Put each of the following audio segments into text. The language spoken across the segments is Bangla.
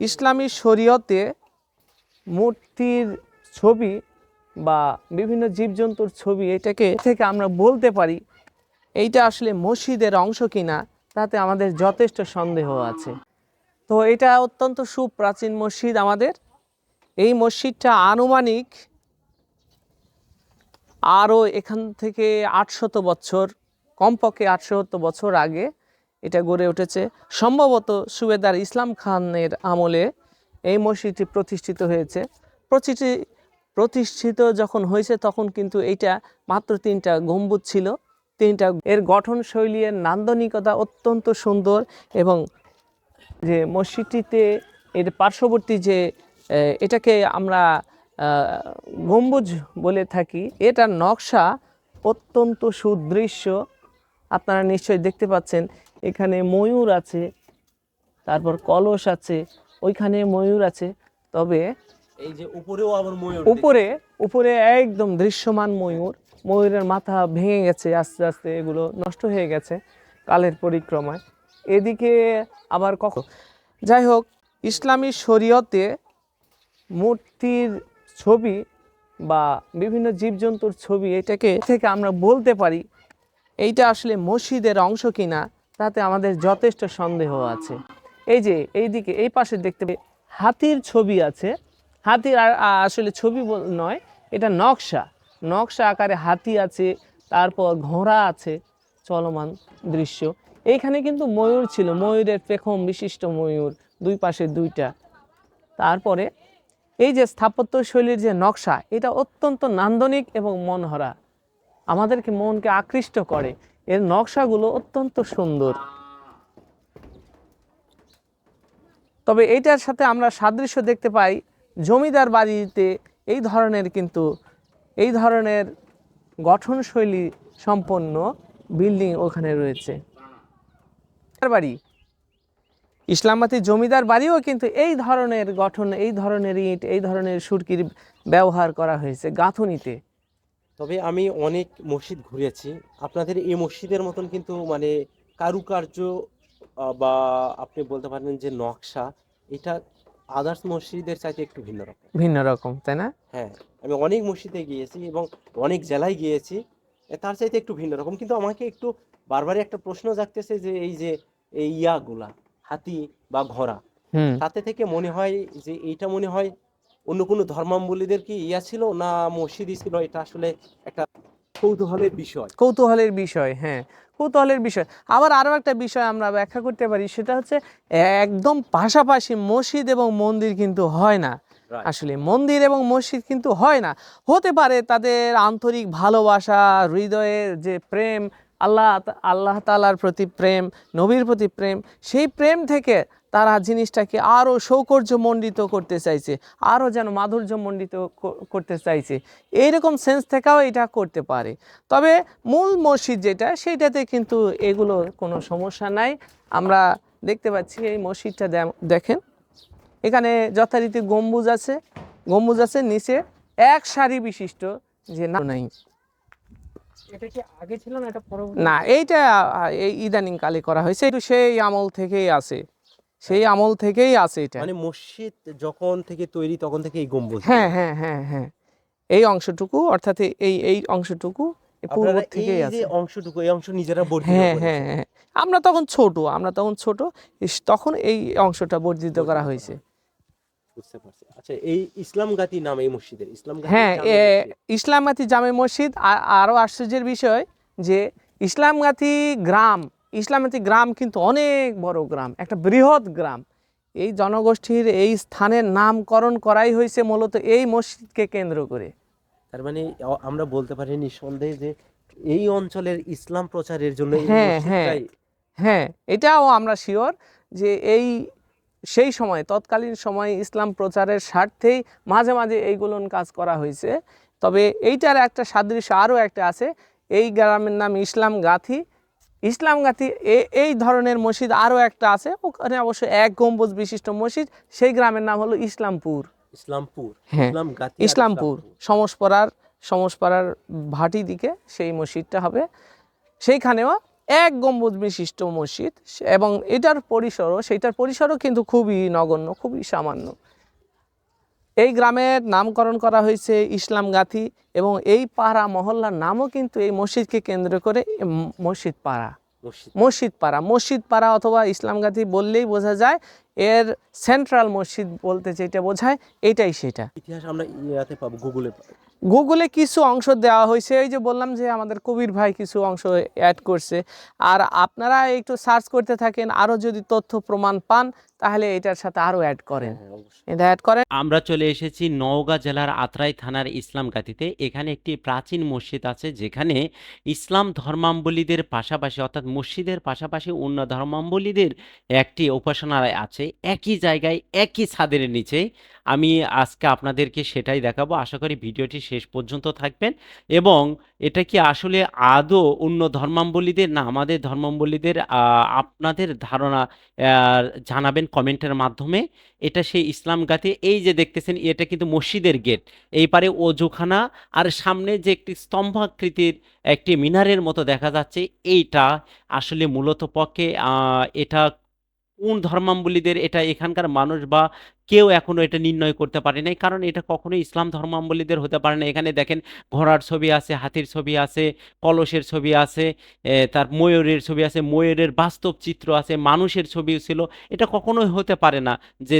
ইসলামী শরীয়তে মূর্তির ছবি বা বিভিন্ন জীবজন্তুর ছবি এটাকে থেকে আমরা বলতে পারি, এইটা আসলে মসজিদের অংশ কিনা তাতে আমাদের যথেষ্ট সন্দেহ আছে। তো এটা অত্যন্ত সুপ্রাচীন মসজিদ আমাদের। এই মসজিদটা আনুমানিক আরও এখান থেকে আটশত বছর, কমপক্ষে আটশত বছর আগে এটা গড়ে উঠেছে। সম্ভবত সুবেদার ইসলাম খানের আমলে এই মসজিদটি প্রতিষ্ঠিত হয়েছে। প্রতিটি প্রতিষ্ঠিত যখন হয়েছে তখন কিন্তু এইটা মাত্র তিনটা গম্বুজ ছিল। তিনটা, এর গঠনশৈলী, এর নান্দনিকতা অত্যন্ত সুন্দর এবং যে মসজিদটিতে এর পার্শ্ববর্তী যে এটাকে আমরা গম্বুজ বলে থাকি, এটার নকশা অত্যন্ত সুদৃশ্য। আপনারা নিশ্চয়ই দেখতে পাচ্ছেন এখানে ময়ূর আছে তারপর কলস আছে ওইখানে ময়ূর আছে। তবে এই যে উপরেও আবার ময়ূর উপরে উপরে একদম দৃশ্যমান ময়ূর। ময়ূরের মাথা ভেঙে গেছে আস্তে আস্তে এগুলো নষ্ট হয়ে গেছে কালের পরিক্রমায়। এদিকে আবার কখন যাই হোক ইসলামী শরীয়তে মূর্তির ছবি বা বিভিন্ন জীবজন্তুর ছবি এটাকে থেকে আমরা বলতে পারি এইটা আসলে মসজিদের অংশ কিনা তাতে আমাদের যথেষ্ট সন্দেহ আছে। এই যে, এইদিকে, এই পাশে দেখতে হাতির ছবি আছে। হাতির আসলে ছবি নয়, এটা নকশা। নকশা আকারে হাতি আছে, তারপর ঘোড়া আছে, চলমান দৃশ্য। এইখানে কিন্তু ময়ূর ছিল, ময়ূরের পেখম, বিশিষ্ট ময়ূর, দুই পাশে দুইটা। তারপরে এই যে স্থাপত্য শৈলীর যে নকশা, এটা অত্যন্ত নান্দনিক এবং মনহরা। আমাদেরকে মনকে আকৃষ্ট করে। এর নকশাগুলো অত্যন্ত সুন্দর। তবে এইটার সাথে আমরা সাদৃশ্য দেখতে পাই, জমিদার বাড়িতে এই ধরনের কিন্তু, এই ধরনের গঠনশৈলী সম্পন্ন বিল্ডিং ওখানে রয়েছে। বাড়ি, ইসলামাতি জমিদার বাড়িও কিন্তু এই ধরনের গঠন, এই ধরনের ইট, এই ধরনের সুরকির ব্যবহার করা হয়েছে গাঁথুনিতে। তবে আমি অনেক মসজিদ ঘুরেছি। আপনাদের এই মসজিদের মতন কিন্তু মানে কারুকার্য বা আপনি বলতে পারেন যে নকশা এটা আদার্স মসজিদের চাইতে একটু ভিন্ন রকম। ভিন্ন রকম তাই না? হ্যাঁ আমি অনেক মসজিদে গিয়েছি এবং অনেক জেলায় গিয়েছি তার চাইতে একটু ভিন্ন রকম। কিন্তু আমাকে একটু বারবারই একটা প্রশ্ন জাগতেছে যে এই যে এই ইয়াগুলা হাতি বা ঘোড়া তাতে থেকে মনে হয় যে এইটা মনে হয় অন্য কোনো ধর্মাবলীদের কি ইয়া ছিল? না মসজিদই ছিল? এটা আসলে একটা কৌতূহলের বিষয়। কৌতূহলের বিষয় হ্যাঁ কৌতূহলের বিষয়। আবার আরও একটা বিষয় আমরা ব্যাখ্যা করতে পারি সেটা হচ্ছে একদম পাশাপাশি মসজিদ এবং মন্দির কিন্তু হয় না। আসলে মন্দির এবং মসজিদ কিন্তু হয় না। হতে পারে তাদের আন্তরিক ভালোবাসা হৃদয়ের যে প্রেম আল্লাহ আল্লাহ তালার প্রতি প্রেম নবীর প্রতি প্রেম সেই প্রেম থেকে তারা জিনিসটাকে আরও সৌকর্যমণ্ডিত করতে চাইছে আরও যেন মাধুর্যমণ্ডিত করতে চাইছে। এইরকম সেন্স থেকেও এটা করতে পারে। তবে মূল মসজিদ যেটা সেইটাতে কিন্তু এগুলোর কোনো সমস্যা নাই। আমরা দেখতে পাচ্ছি এই মসজিদটা দেখেন। এখানে যথারীতি গম্বুজ আছে। গম্বুজ আছে নিচে। এক সারি বিশিষ্ট যে না নাই। এটা কি আগে ছিল না এটা না এইটা আহ, এই ইদানিং কালে করা হয়েছে। একটু সেই আমল থেকেই আছে। সেই আমল থেকেই আছে এটা। মানে মসজিদ যখন থেকে তৈরি তখন থেকে এই গম্বুজ হ্যাঁ হ্যাঁ হ্যাঁ হ্যাঁ। এই অংশটুকু অর্থাৎ এই এই অংশটুকু পূর্ব থেকেই আছে। অংশটুকু এই অংশ নিজেরা হ্যাঁ হ্যাঁ হ্যাঁ। আমরা তখন ছোট আমরা তখন ছোট তখন এই অংশটা বর্ধিত করা হয়েছে। বুঝতে পারছি। আচ্ছা এই ইসলাম নাম এই মসজিদের ইসলাম গাতি হ্যাঁ জামে মসজিদ। ইসলামাতি জামে মসজিদ আরও আশ্চর্যের বিষয় যে ইসলামগাতি গ্রাম ইসলামাতি গ্রাম কিন্তু অনেক বড় গ্রাম একটা বৃহৎ গ্রাম। এই জনগোষ্ঠীর এই স্থানের নামকরণ করাই হয়েছে মূলত এই মসজিদকে কেন্দ্র করে। তার মানে আমরা বলতে পারি নিঃসন্দেহে যে এই অঞ্চলের ইসলাম প্রচারের জন্য হ্যাঁ, হ্যাঁ। হ্যাঁ এটাও আমরা শিওর যে এই সেই সময় তৎকালীন সময়ে ইসলাম প্রচারের স্বার্থেই মাঝে মাঝে এইগুলোন কাজ করা হয়েছে। তবে এইটার একটা সাদৃশ্য আরও একটা আছে। এই গ্রামের নাম ইসলাম গাথি। ইসলাম গাথি এ- এই ধরনের মসজিদ আরও একটা আছে ওখানে অবশ্য এক গম্বুজ বিশিষ্ট মসজিদ সেই গ্রামের নাম হলো ইসলামপুর। ইসলামপুর হ্যাঁ, ইসলামপুর সমসপাড়ার সমসপাড়ার ভাটি দিকে সেই মসজিদটা হবে। সেইখানেও এক গম্বুজ বিশিষ্ট মসজিদ এবং এটার পরিসরও সেইটার পরিসরও কিন্তু খুবই নগণ্য খুবই সামান্য। এই গ্রামের নামকরণ করা হয়েছে ইসলাম গাথি এবং এই পাড়া মহল্লার নামও কিন্তু এই মসজিদকে কেন্দ্র করে মসজিদ পাড়া। মসজিদ পাড়া। মসজিদ পাড়া। অথবা ইসলামগাতি বললেই বোঝা যায় এর সেন্ট্রাল মসজিদ বলতে যেটা বোঝায় এটাই সেটা। ইতিহাস আমরা ইয়াতে পাবো গুগলে পাবো। গুগলে কিছু অংশ দেওয়া হয়েছে। এই যে বললাম যে আমাদের কবির ভাই কিছু অংশ অ্যাড করছে। আর আপনারা একটু সার্চ করতে থাকেন আরও যদি তথ্য প্রমাণ পান তাহলে এটার সাথে আরও অ্যাড করেন। হ্যাঁ এটা অ্যাড করেন। আমরা চলে এসেছি নওগাঁ জেলার আত্রাই থানার ইসলামগাতিতে। এখানে একটি প্রাচীন মসজিদ আছে যেখানে ইসলাম ধর্মাবলীদের পাশাপাশি অর্থাৎ মসজিদের পাশাপাশি অন্য ধর্মাবলীদের একটি উপাসনালয় আছে। একই জায়গায় একই ছাদের নিচে। আমি আজকে আপনাদেরকে সেটাই দেখাবো। আশা করি ভিডিওটি শেষ পর্যন্ত থাকবেন এবং এটা কি আসলে আদৌ অন্য ধর্মাবলীদের না আমাদের ধর্মাবলীদের আপনাদের ধারণা জানাবেন কমেন্টের মাধ্যমে? এটা সেই ইসলাম গাতে এই যে দেখতেছেন, এটা কিন্তু মসজিদের গেট। এই পারে অজুখানা আর সামনে যে একটি স্তম্ভাকৃতির একটি মিনারের মতো দেখা যাচ্ছে, এইটা আসলে মূলত পক্ষে এটা কোন ধর্মাবলীদের এটা এখানকার মানুষ বা কেউ এখনও এটা নির্ণয় করতে পারে নাই। কারণ এটা কখনোই ইসলাম ধর্মাবলীদের হতে পারে না। এখানে দেখেন, ঘোড়ার ছবি আছে, হাতির ছবি আছে, কলসের ছবি আছে তার ময়ূরের ছবি আছে, ময়ূরের বাস্তব চিত্র আছে, মানুষের ছবিও ছিল। এটা কখনোই হতে পারে না যে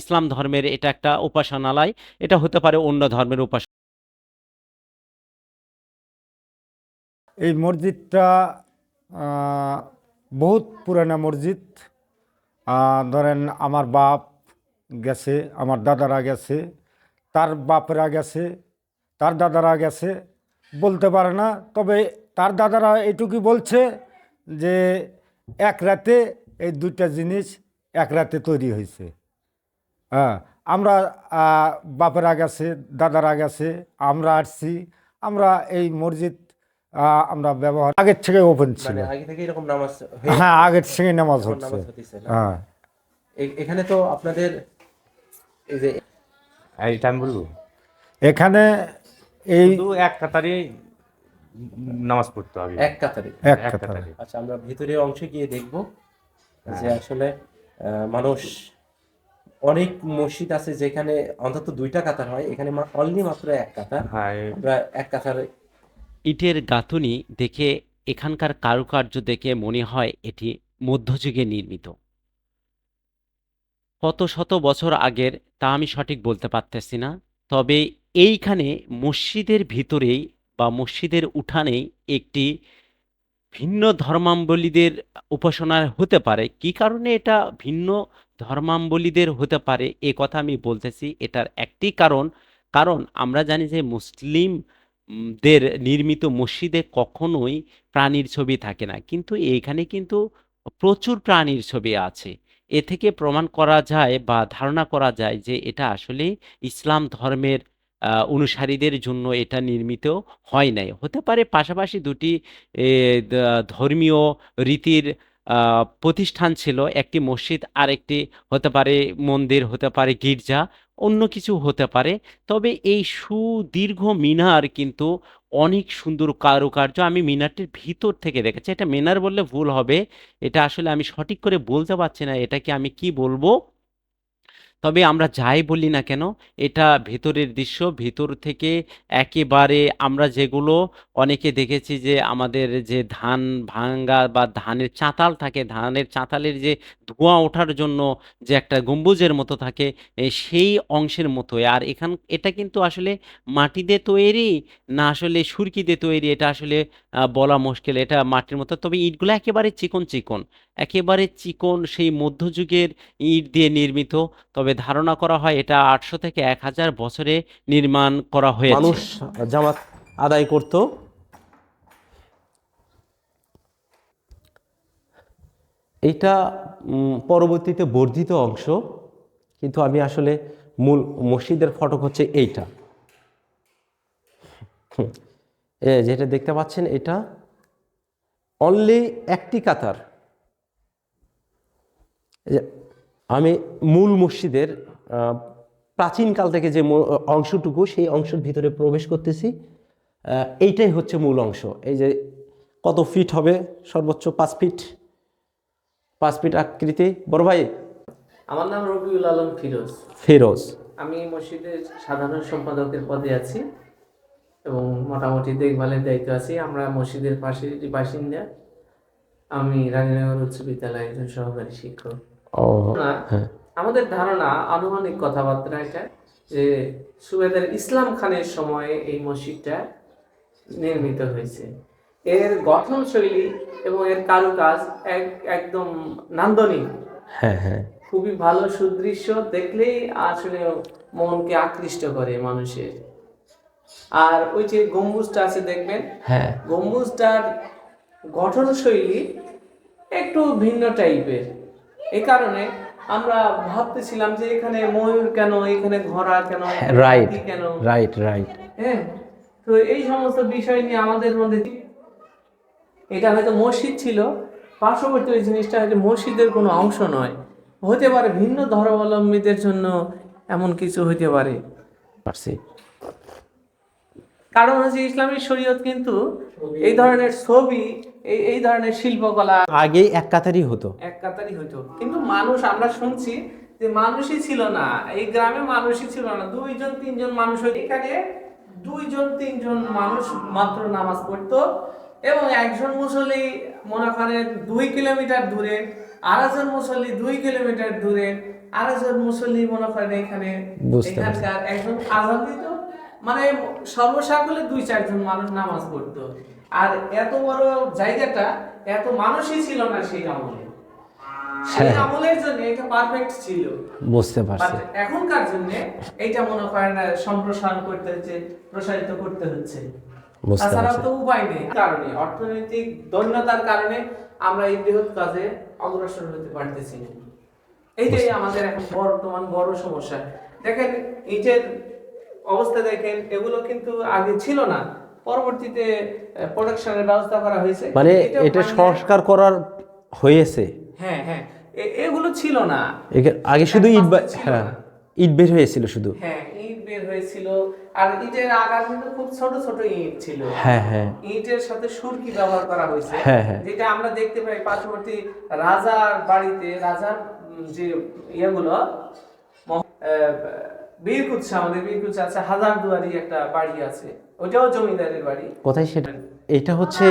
ইসলাম ধর্মের এটা একটা উপাসনালয়, এটা হতে পারে অন্য ধর্মের উপাসনা এই মসজিদটা বহুত পুরানা মসজিদ। ধরেন আমার বাপ গেছে আমার দাদারা গেছে তার বাপরা গেছে তার দাদারা গেছে বলতে পারে না। তবে তার দাদারা এটুকুই বলছে যে এক রাতে এই দুইটা জিনিস এক রাতে তৈরি হয়েছে। হ্যাঁ আমরা বাপেরা গেছে দাদারা গেছে আমরা আসছি আমরা এই মসজিদ আমরা ব্যবহার আগের থেকে ওপেন ছিল। মানে হয়ে- আগের থেকে নামাজ হচ্ছে। হ্যাঁ। এখানে তো আপনাদের এই যে এইটা আমি বলব? এখানে এই এক কাতারে নামাজ পড়তে হবে। এক কাতারে। এক কাতারে। আচ্ছা আমরা ভিতরে অংশে গিয়ে দেখব যে আসলে আহ, মানুষ অনেক মসজিদ আছে যেখানে অন্তত দুইটা কাতার হয়। এখানে অনলি মাত্র এক কাতার। হ্যাঁ। আমরা এক কাতারে ইটের গাঁথুনি দেখে এখানকার কারুকার্য দেখে মনে হয় এটি মধ্যযুগে নির্মিত। কত শত বছর আগের তা আমি সঠিক বলতে পারতেছি না। তবে এইখানে মসজিদের ভিতরেই বা মসজিদের উঠানেই একটি ভিন্ন ধর্মাবলীদের উপাসনা হতে পারে। কি কারণে এটা ভিন্ন ধর্মাবলীদের হতে পারে এ কথা আমি বলতেছি। এটার একটি কারণ কারণ আমরা জানি যে মুসলিম উম, দের নির্মিত মসজিদে কখনোই প্রাণীর ছবি থাকে না। কিন্তু এইখানে কিন্তু প্রচুর প্রাণীর ছবি আছে। এ থেকে প্রমাণ করা যায় বা ধারণা করা যায় যে এটা আসলে ইসলাম ধর্মের অনুসারীদের জন্য এটা নির্মিত হয় নাই। হতে পারে পাশাপাশি দুটি ধর্মীয় রীতির প্রতিষ্ঠান ছিল। একটি মসজিদ আর একটি হতে পারে মন্দির, হতে পারে গির্জা, অন্য কিছু হতে পারে। তবে এই সুদীর্ঘ মিনার কিন্তু অনেক সুন্দর কারুকার্য আমি মিনারটির ভিতর থেকে দেখেছি। এটা মিনার বললে ভুল হবে। এটা আসলে আমি সঠিক করে বলতে পারছি না। এটাকে আমি কি বলব? তবে আমরা যাই বলি না কেন, এটা ভেতরের দৃশ্য। ভেতর থেকে একেবারে আমরা যেগুলো অনেকে দেখেছি যে আমাদের যে ধান ভাঙ্গা বা ধানের চাতাল থাকে, ধানের চাতালের যে ধোঁয়া ওঠার জন্য যে একটা গম্বুজের মতো থাকে সেই অংশের মতো। আর এখান, এটা কিন্তু আসলে মাটিতে তৈরি না আসলে সুরকি দিয়ে তৈরি, এটা আসলে বলা মুশকিল। এটা মাটির মতো, তবে ইটগুলো একেবারে চিকন চিকন। একেবারে চিকন, সেই মধ্যযুগের ইট দিয়ে নির্মিত। তবে ধারণা করা হয় এটা আটশো থেকে এক হাজার বছরে নির্মাণ করা হয়েছে। মানুষ জামাত আদায় করত। এটা পরবর্তীতে বর্ধিত অংশ, কিন্তু আমি আসলে মূল মসজিদের ফটক হচ্ছে এইটা। যেটা দেখতে পাচ্ছেন এটা অনলি একটি কাতার। আমি মূল মসজিদের প্রাচীনকাল থেকে যে অংশটুকু সেই অংশের ভিতরে প্রবেশ করতেছি। এইটাই হচ্ছে মূল অংশ। এই যে কত ফিট হবে? সর্বোচ্চ পাঁচ ফিট। পাঁচ ফিট আকৃতি। বড় ভাই? আমার নাম রবিউল আলম ফিরোজ। ফেরোজ। আমি মসজিদের সাধারণ সম্পাদকের পদে আছি এবং মোটামুটি দেখভালের দায়িত্ব আছি। আমরা মসজিদের পাশের বাসিন্দা। আমি রানীনগর উচ্চ বিদ্যালয়ের একজন সহকারী শিক্ষক। ও হ্যাঁ। আমাদের ধারণা আনুমানিক কথাবার্তা এটা যে সুবেদার ইসলাম খানের সময়ে এই মসজিদটা নির্মিত হয়েছে। এর গঠন শৈলী এবং এর কারুকাজ এক একদম নান্দনিক। হ্যাঁ হ্যাঁ। খুবই ভালো সুদৃশ্য দেখলেই আসলে মনকে আকৃষ্ট করে মানুষের। আর ওই যে গম্বুজটা আছে দেখবেন? হ্যাঁ। গম্বুজটার গঠন শৈলী একটু ভিন্ন টাইপের এই কারণে আমরা ভাবতেছিলাম যে এখানে ময়ূর কেন এখানে ঘোড়া কেন রাইট কেন? রাইট রাইট হ্যাঁ তো এই সমস্ত বিষয় নিয়ে আমাদের মধ্যে এটা হয়তো মসজিদ ছিল পার্শ্ববর্তী ওই জিনিসটা হয়তো মসজিদের কোনো অংশ নয়। হতে পারে ভিন্ন ধর্মাবলম্বীদের জন্য এমন কিছু হতে পারে। পারছি। কারণ হচ্ছে ইসলামী শরীয়ত কিন্তু এই ধরনের ছবি এই এই ধরনের শিল্পকলা আগে এক কাতারই হতো। এক কাতারই হতো। কিন্তু মানুষ আমরা শুনছি যে মানুষই ছিল না। এই গ্রামে মানুষই ছিল না। দুইজন তিনজন মানুষ এখানে দুইজন তিনজন মানুষ মাত্র নামাজ পড়তো এবং একজন মুসল্লি মনে করেন দুই কিলোমিটার দূরে আরেকজন মুসল্লি দুই কিলোমিটার দূরে আরেকজন মুসল্লি মনে করেন এখানে এখানকার একজন আজান দিত। মানে সর্বসাকলে দুই চারজন মানুষ নামাজ পড়তো। আর এত বড় জায়গাটা এত মানুষই ছিল না সেই আমলে। সেই হ্যাঁ। আমলের জন্য এটা পারফেক্ট ছিল। বুঝতে পারছি। এখনকার জন্য এইটা মনে করেন সম্প্রসারণ করতে হচ্ছে প্রসারিত করতে হচ্ছে। তাছাড়া তো উপায় নেই। কারণে অর্থনৈতিক দৈন্যতার কারণে আমরা এই বৃহৎ কাজে অগ্রসর হতে পারতেছি না। এইটাই আমাদের এখন বর্তমান বড় সমস্যা। দেখেন ইটের অবস্থা দেখেন এগুলো কিন্তু আগে ছিল না। পরবর্তীতে প্রোডাকশনের ব্যবস্থা করা হয়েছে। মানে এটা সংস্কার করার হয়েছে। হ্যাঁ হ্যাঁ। এগুলো ছিল না। আগে শুধু ইট হ্যাঁ ইট বের হয়েছিল শুধু। হ্যাঁ ইট বের হয়েছিল। আর ইটের আকার কিন্তু খুব ছোট ছোট ইট ছিল। হ্যাঁ হ্যাঁ। ইটের সাথে সুরকি ব্যবহার করা হয়েছে। হ্যাঁ, হ্যাঁ। যেটা আমরা দেখতে পাই পার্শ্ববর্তী রাজার বাড়িতে রাজার যে ইয়েগুলো বীরকুৎসা আমাদের আছে হাজার দুয়ারি একটা বাড়ি আছে। ওটাও জমিদারের বাড়ি। কোথায় সেটা? এটা হচ্ছে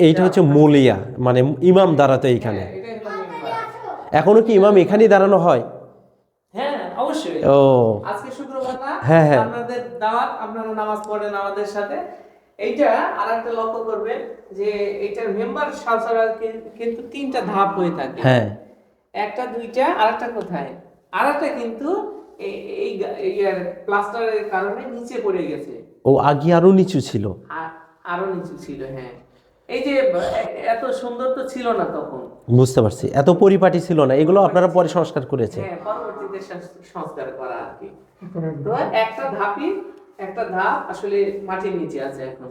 এইটা হচ্ছে মলিয়া মানে ইমাম দাঁড়াতো এইখানে। হ্যাঁ। এখনও কি ইমাম এখানেই দাঁড়ানো হয়? হ্যাঁ অবশ্যই। ও। আজকে শুক্রবার না হ্যাঁ, হ্যাঁ। আপনাদের দাওয়াত আপনারা নামাজ পড়েন আমাদের সাথে। এইটা আর একটা লক্ষ্য করবেন যে এইটার মেম্বার সালসারা কিন্তু তিনটা ধাপ হয়ে থাকে। হ্যাঁ। একটা দুইটা আর একটা কোথায়? আর একটা কিন্তু এই প্লাস্টারের কারণে নিচে পড়ে গেছে। ও আগে আরও নিচু ছিল। আরও নিচু ছিল হ্যাঁ। এই যে এত সুন্দর তো ছিল না তখন। বুঝতে পারছি। এত পরিপাটি ছিল না। এগুলো আপনারা পরে সংস্কার করেছে হ্যাঁ পরবর্তীতে সংস্কার করা আর কি। তো একটা ধাপই একটা ধাপ আসলে মাটির নিচে আছে এখন।